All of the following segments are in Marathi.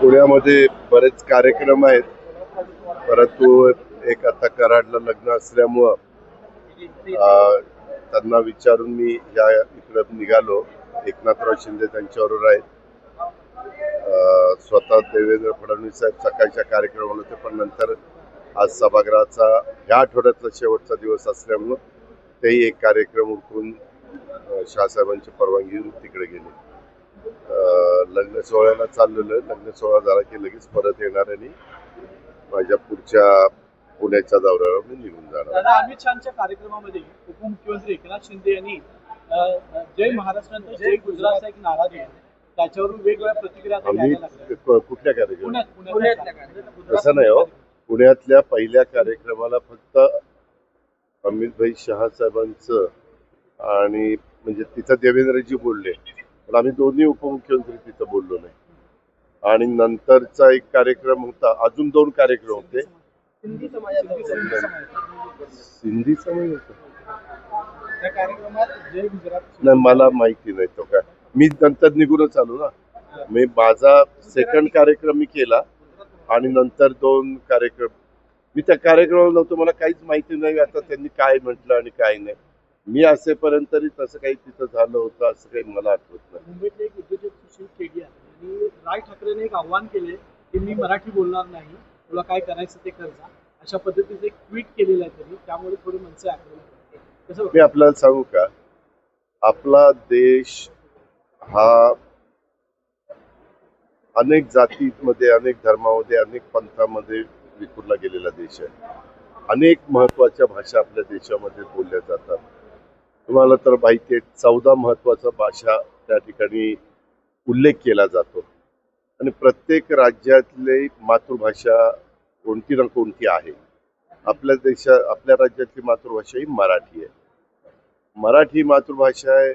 पुण्यामध्ये बरेच कार्यक्रम आहेत. परंतु एक आता कराडला लग्न असल्यामुळं त्यांना विचारून मी या इकडं निघालो. एकनाथराव शिंदे त्यांच्याबरोबर आहेत. स्वतः देवेंद्र फडणवीस साहेब सकाळच्या कार्यक्रमाला होते पण नंतर आज सभागृहाचा ह्या आठवड्यातला शेवटचा दिवस असल्यामुळं तेही एक कार्यक्रम उरकून शाहसाहेबांची परवानगी घेऊन तिकडे गेले. लग्न सोहळ्याला चाललेलं आहे. लग्न सोहळा झाला की लगेच परत येणार आणि माझ्या पुढच्या पुण्याच्या दौऱ्यावर मी निघून जाणार. दादा अमित शहाच्या कार्यक्रमामध्ये उपमुख्यमंत्री एकनाथ शिंदे यांनी अ, जय महाराष्ट्रानंतर जय गुजरातचा एक नारा दिला. त्याच्यावरून वेगवेगळ्या प्रतिक्रिया आता आम्ही यायला लागल्या. क- कुठल्या कार्यक्रम पुण्यात तसं नाही हो. पुण्यातल्या पहिल्या कार्यक्रमाला फक्त अमितभाई शहा साहेबांचं आणि म्हणजे तिथं देवेंद्रजी बोलले. पण आम्ही दोन्ही उपमुख्यमंत्री तिथं बोललो नाही. आणि नंतरचा एक कार्यक्रम होता अजून दोन कार्यक्रम होते. सिंधी समाज होता. नाही मला माहिती नाही तो काय. मी नंतर निघूनच आलो ना. मी माझा सेकंड कार्यक्रम मी केला आणि नंतर दोन कार्यक्रम. मी त्या कार्यक्रमाला नव्हतो मला काहीच माहिती नाही आता त्यांनी काय म्हटलं आणि काय नाही. मी असेपर्यंत तरी तसं काही तिथं झालं होतं असं काही मला आठवत नाही. मुंबईतले एक उद्योजक सुशील केडिया यांनी राज ठाकरेने एक आव्हान केले की मी मराठी बोलणार नाही तुला काय करायचं ते कर जा. अशा पद्धतीचं एक ट्विट केलेलं आहे त्यांनी त्यामुळे थोडी मनसे आक्रमक. कसं मी आपल्याला सांगू का? आपला देश हा अनेक जातीमध्ये अनेक धर्मामध्ये अनेक पंथामध्ये विखुरला गेलेला देश आहे. अनेक महत्त्वाच्या भाषा आपल्या देशामध्ये बोलल्या जातात. तुम्हाला तर माहिती आहे चौदा महत्त्वाच्या भाषा त्या ठिकाणी उल्लेख केला जातो. आणि प्रत्येक राज्यातली मातृभाषा कोणती ना कोणती आहे. आपल्या देशा आपल्या राज्यातली मातृभाषा ही मराठी आहे. मराठी मातृभाषा आहे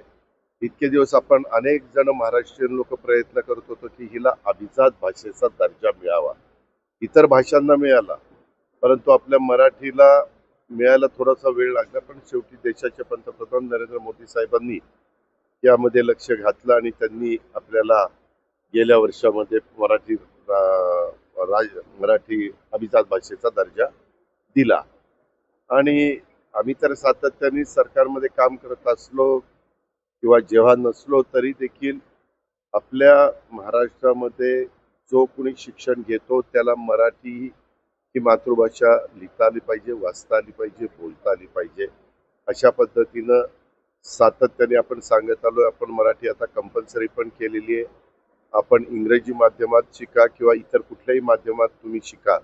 इतके दिवस आपण अनेक जण महाराष्ट्रीयन लोक प्रयत्न करत होतो की हिला अभिजात भाषेचा दर्जा मिळावा. इतर भाषांना मिळाला परंतु आपल्या मराठीला मिळायला थोडासा वेळ लागला पण शेवटी देशाचे पंतप्रधान नरेंद्र मोदी साहेबांनी यामध्ये लक्ष घातलं आणि त्यांनी आपल्याला गेल्या वर्षामध्ये मराठी राज मराठी अभिजात भाषेचा दर्जा दिला. आणि आम्ही तर सातत्याने सरकारमध्ये काम करत असलो किंवा जेव्हा नसलो तरी देखील आपल्या महाराष्ट्रामध्ये जो कोणी शिक्षण घेतो त्याला मराठी ही मातृभाषा लिहिता आली पाहिजे वाचता आली पाहिजे बोलता आली पाहिजे. अशा पद्धतीनं सातत्याने आपण सांगत आलो आपण मराठी आता कंपल्सरी पण केलेली आहे. आपण इंग्रजी माध्यमात शिका किंवा इतर कुठल्याही माध्यमात तुम्ही शिका.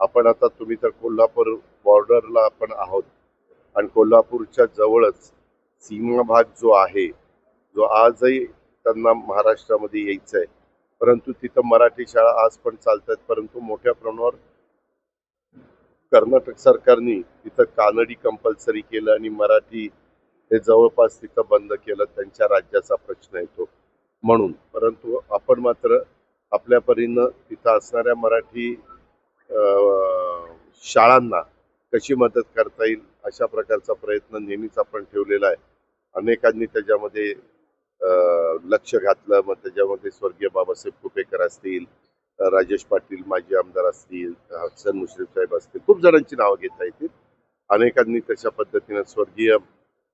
आपण आता तुम्ही तर कोल्हापूर बॉर्डरला आपण आहोत. आणि कोल्हापूरच्या जवळच सीमा भाग जो आहे जो आजही त्यांना महाराष्ट्रामध्ये यायचं आहे परंतु तिथं मराठी शाळा आज पण चालतात परंतु मोठ्या प्रमाणावर कर्नाटक सरकारने तिथं कानडी कंपल्सरी केलं आणि मराठी हे जवळपास तिथं बंद केलं. त्यांच्या राज्याचा प्रश्न येतो म्हणून परंतु आपण मात्र आपल्या परीनं तिथं असणाऱ्या मराठी अं, शाळांना कशी मदत करता येईल अशा प्रकारचा प्रयत्न नेहमीच आपण ठेवलेला आहे. अनेकांनी त्याच्यामध्ये लक्ष घातलं. मग त्याच्यामध्ये स्वर्गीय बाबासाहेब कुपेकर असतील राजेश पाटील माजी आमदार असतील हसन मुश्रीफ साहेब असतील खूप जणांची नावं घेता येतील. अनेकांनी तशा पद्धतीनं स्वर्गीय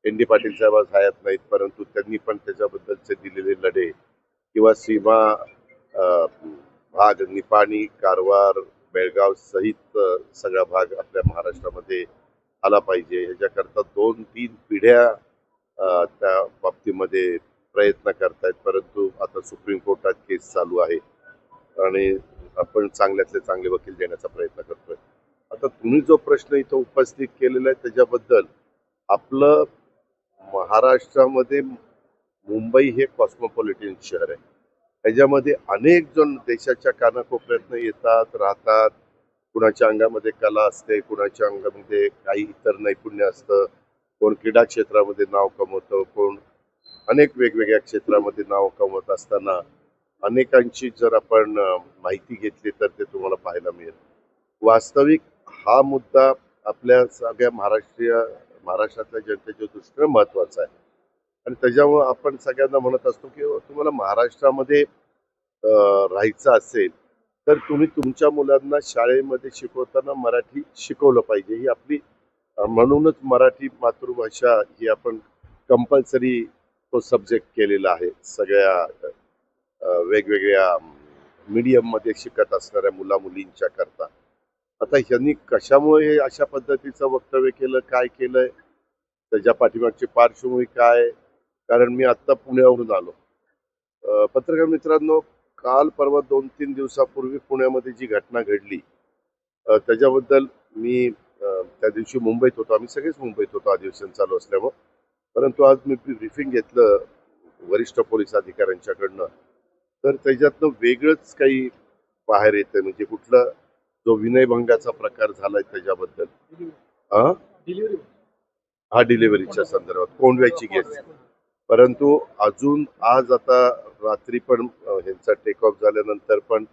एन डी पाटील साहेब आज हयात नाहीत परंतु त्यांनी पण त्याच्याबद्दलचे दिलेले लढे किंवा सीमा भाग निपाणी कारवार बेळगाव सहित सगळा भाग आपल्या महाराष्ट्रामध्ये आला पाहिजे. ह्याच्याकरता दोन तीन पिढ्या त्या बाबतीमध्ये प्रयत्न करतायत परंतु आता सुप्रीम कोर्टात केस चालू आहे. आणि आपण चांगल्यातले चांगले वकील देण्याचा प्रयत्न करतोय. आता तुम्ही जो प्रश्न इथं उपस्थित केलेला आहे त्याच्याबद्दल आपलं महाराष्ट्रामध्ये मुंबई हे कॉस्मोपॉलिटन शहर आहे. त्याच्यामध्ये अनेक जण देशाच्या कानाकोपऱ्यातनं येतात राहतात. कुणाच्या अंगामध्ये कला असते कुणाच्या अंगामध्ये काही इतर नैपुण्य असतं. कोण क्रीडा क्षेत्रामध्ये नाव कमवतं कोण अनेक वेगवेगळ्या क्षेत्रामध्ये नाव कमवत असताना अनेकांची जर आपण माहिती घेतली तर ते तुम्हाला पाहायला मिळेल. वास्तविक हा मुद्दा आपल्या सगळ्या महाराष्ट्रीय महाराष्ट्रातल्या जनतेच्या दृष्टीनं महत्त्वाचा आहे. आणि त्याच्यामुळं आपण सगळ्यांना म्हणत असतो की तुम्हाला महाराष्ट्रामध्ये राहायचं असेल तर तुम्ही तुमच्या मुलांना शाळेमध्ये शिकवताना मराठी शिकवलं पाहिजे. ही आपली म्हणूनच मराठी मातृभाषा ही आपण कंपल्सरी तो सब्जेक्ट केलेला आहे सगळ्या वेगवेगळ्या मीडियममध्ये शिकत असणाऱ्या मुला मुलींच्या करता. आता ह्यांनी कशामुळे हे अशा पद्धतीचं वक्तव्य केलं काय केलंय? त्याच्या पाठीमागची पार्श्वभूमी काय? कारण मी आत्ता पुण्यावरून आलो. पत्रकार मित्रांनो काल परवा दोन तीन दिवसापूर्वी पुण्यामध्ये जी घटना घडली त्याच्याबद्दल मी त्या दिवशी मुंबईत होतो. आम्ही सगळेच मुंबईत होतो अधिवेशन चालू असल्यामुळं. परंतु आज मी ब्रिफिंग घेतलं वरिष्ठ पोलीस अधिकाऱ्यांच्याकडनं. तर त्याच्यातनं वेगळंच काही बाहेर येतंय. म्हणजे कुठलं जो विनयभंगाचा प्रकार झालाय त्याच्याबद्दल. हा डिलिव्हरीच्या संदर्भात. कोंडव्याची केस परंतु अजून आज आता रात्री पण ह्यांचा टेक ऑफ झाल्यानंतर पण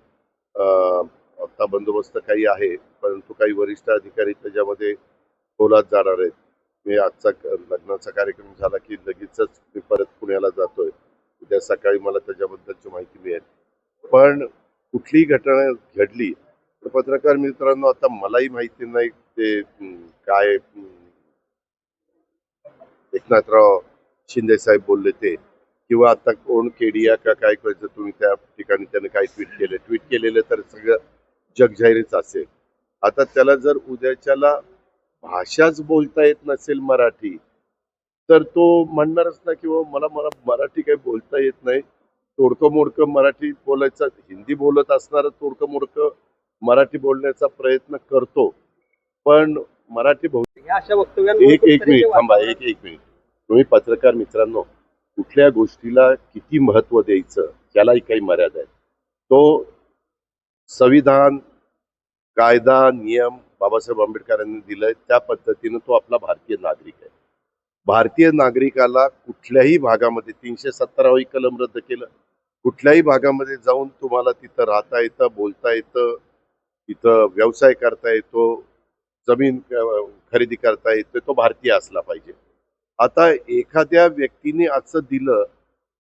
आता बंदोबस्त काही आहे. परंतु काही वरिष्ठ अधिकारी त्याच्यामध्ये खोलात जाणार आहेत. मी आजचा लग्नाचा कार्यक्रम झाला की लगेचच मी परत पुण्याला जातोय. उद्या सकाळी मला त्याच्याबद्दलची माहिती मिळेल. पण कुठलीही घटना घडली तर पत्रकार मित्रांनो आता मलाही माहिती नाही ते काय एकनाथराव शिंदे साहेब बोलले ते किंवा आता कोण केडिया का काय करायचं तुम्ही त्या ठिकाणी त्याने काय ट्विट केले? ट्विट केलेलं तर सगळं जगजाहीरच असेल. आता त्याला जर उद्याच्याला भाषाच बोलता येत नसेल मराठी तर तो म्हणणारच ना किंवा मला मला मराठी काही बोलता येत नाही. तोडकं मोडकं मराठी बोलायचं हिंदी बोलत असणारं तोडकं मोडकं मराठी बोलण्याचा प्रयत्न करतो. पण मराठी एक एक मिनिट थांबा एक एक मिनिट. तुम्ही पत्रकार मित्रांनो कुठल्या गोष्टीला किती महत्त्व द्यायचं त्यालाही काही मर्यादा आहे तो संविधान कायदा नियम बाबासाहेब आंबेडकरांनी दिलाय त्या पद्धतीनं तो आपला भारतीय नागरिक आहे. भारतीय नागरिकाला कुठल्याही भागामध्ये तीनशे सत्तरावी कलम रद्द केलं. कुठल्याही भागामध्ये जाऊन तुम्हाला तिथं राहता येतं बोलता येतं तिथं व्यवसाय करता येतो जमीन खरेदी करता येतो तो भारतीय असला पाहिजे. आता एखाद्या व्यक्तीने असं दिलं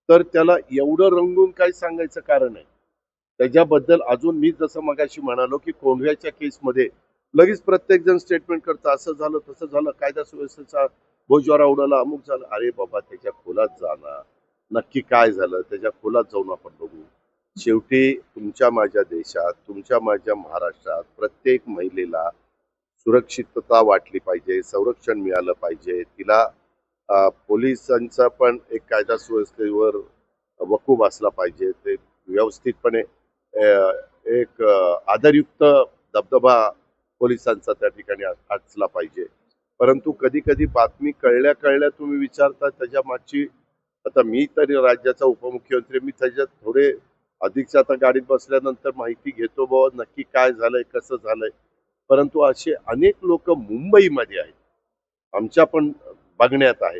तर त्याला एवढं रंगून काय सांगायचं कारण आहे? त्याच्याबद्दल अजून मी जसं मगाशी म्हणालो की कोंढव्याच्या केसमध्ये लगेच प्रत्येक जण स्टेटमेंट करतं असं झालं तसं झालं कायदा सुव्यवस्थेचा बोजवारा उडाला अमुक झालं अरे बाबा त्याच्या खोलात जाणार नक्की काय झालं? त्याच्या खोलात जाऊन आपण बघू. शेवटी तुमच्या माझ्या देशात तुमच्या माझ्या महाराष्ट्रात प्रत्येक महिलेला सुरक्षितता वाटली पाहिजे संरक्षण मिळालं पाहिजे. तिला पोलिसांचा पण एक कायदा सुव्यवस्थेवर वकूब असला पाहिजे. ते व्यवस्थितपणे एक आदरयुक्त दबदबा पोलिसांचा त्या ठिकाणी असला पाहिजे. परंतु कधी कधी बातमी कळल्या कळल्या तुम्ही विचारता त्याच्या मागची आता मी तरी राज्याचा उपमुख्यमंत्री मी त्याच्यात थोडे अधिकच्या आता गाडीत बसल्यानंतर माहिती घेतो बाबा नक्की काय झालंय कसं झालंय. परंतु असे अनेक लोक मुंबईमध्ये आहेत. आमच्या पण बघण्यात आहे.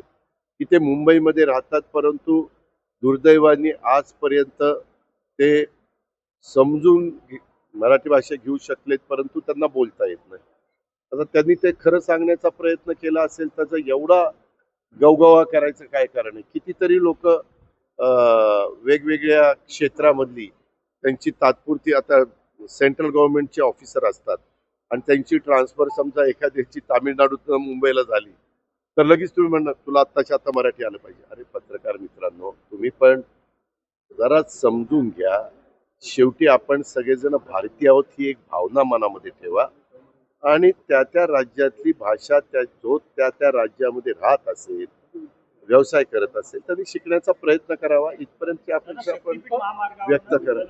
की ते मुंबईमध्ये राहतात परंतु दुर्दैवाने आजपर्यंत ते समजून घे- मराठी भाषा घेऊ शकलेत परंतु त्यांना बोलता येत नाही. आता त्यांनी ते खरं सांगण्याचा प्रयत्न केला असेल त्याचा एवढा गवगवा करायचं काय कारण आहे? कितीतरी लोक वेगवेगळ्या क्षेत्रामधली त्यांची तात्पुरती आता सेंट्रल गव्हर्नमेंटचे ऑफिसर असतात आणि त्यांची ट्रान्सफर समजा एखाद्याची तामिळनाडूतून मुंबईला झाली तर लगेच तुम्ही म्हणणार तुला आत्ताच्या आता मराठी आलं पाहिजे. अरे पत्रकार मित्रांनो तुम्ही पण जरा समजून घ्या. शेवटी आपण सगळेजण भारतीय आहोत ही एक भावना मनामध्ये ठेवा. आणि त्या त्या राज्यातली भाषा त्या जो त्या त्या राज्यामध्ये राहत असेल व्यवसाय करत असेल त्यांनी शिकण्याचा प्रयत्न करावा. इथपर्यंत अपेक्षा आपण व्यक्त करा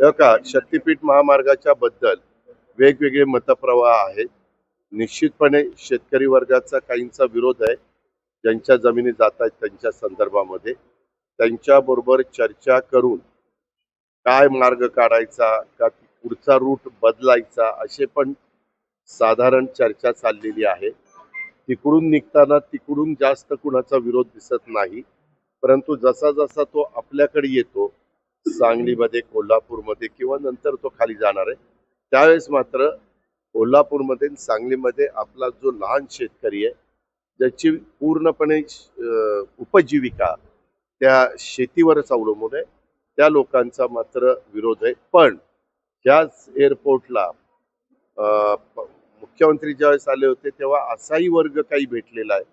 हे का शक्तीपीठ महामार्गाच्या बद्दल वेगवेगळे मतप्रवाह आहेत. निश्चितपणे शेतकरी वर्गाचा काहींचा विरोध आहे. ज्यांच्या जमिनी जात आहेत त्यांच्या संदर्भामध्ये. त्यांच्याबरोबर चर्चा करून काय मार्ग काढायचा का पुढचा रूट बदलायचा असे पण साधारण चर्चा चाललेली आहे. तिकडून निघताना तिकडून जास्त कुणाचा विरोध दिसत नाही. परंतु जसा जसा तो आपल्याकडे येतो सांगलीमध्ये कोल्हापूरमध्ये किंवा नंतर तो खाली जाणार आहे त्यावेळेस मात्र कोल्हापूरमध्ये सांगलीमध्ये आपला जो लहान शेतकरी आहे ज्याची पूर्णपणे उपजीविका त्या शेतीवरच अवलंबून आहे त्या लोकांचा मात्र विरोध आहे. पण ह्याच एअरपोर्टला मुख्यमंत्री ज्यावेळेस आले होते तेव्हा असाही वर्ग काही भेटलेला आहे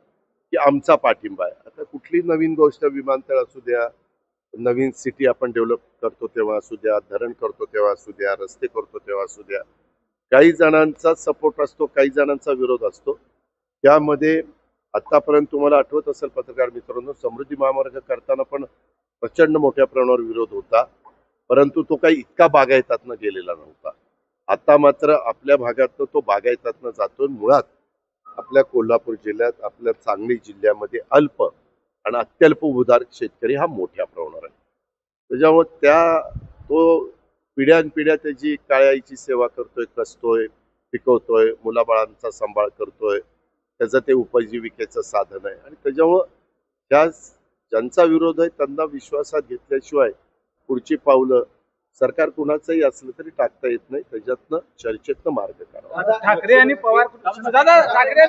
की आमचा पाठिंबा आहे. आता कुठली नवीन गोष्ट विमानतळ असू द्या नवीन सिटी आपण डेव्हलप करतो तेव्हा असू द्या धरण करतो तेव्हा असू द्या रस्ते करतो तेव्हा असू द्या काही जणांचा सपोर्ट असतो काही जणांचा विरोध असतो. त्यामध्ये आतापर्यंत तुम्हाला आठवत असेल पत्रकार मित्रांनो समृद्धी महामार्ग करताना पण प्रचंड मोठ्या प्रमाणावर विरोध होता. परंतु तो काही इतका बागायतातनं गेलेला नव्हता. आता मात्र आपल्या भागातनं तो बागायतातनं जातोय मुळात आपल्या कोल्हापूर जिल्ह्यात आपल्या सांगली जिल्ह्यामध्ये अल्प आणि अत्यल्प उदार शेतकरी हा मोठ्या प्रमाणावर आहे. त्याच्यामुळे त्या तो पिढ्यानपिढ्या त्याची काळ्याईची सेवा करतोय कसतोय पिकवतोय मुलाबाळांचा सांभाळ करतोय. त्याचं ते उपजीविकेचं साधन आहे. आणि त्याच्यामुळं त्या ज्यांचा विरोध आहे त्यांना विश्वासात घेतल्याशिवाय पुढची पावलं सरकार कुणाचंही असलं तरी टाकता येत नाही. त्याच्यातनं चर्चेतनं मार्ग काढा. ठाकरे आणि पवार दादा, ठाकरे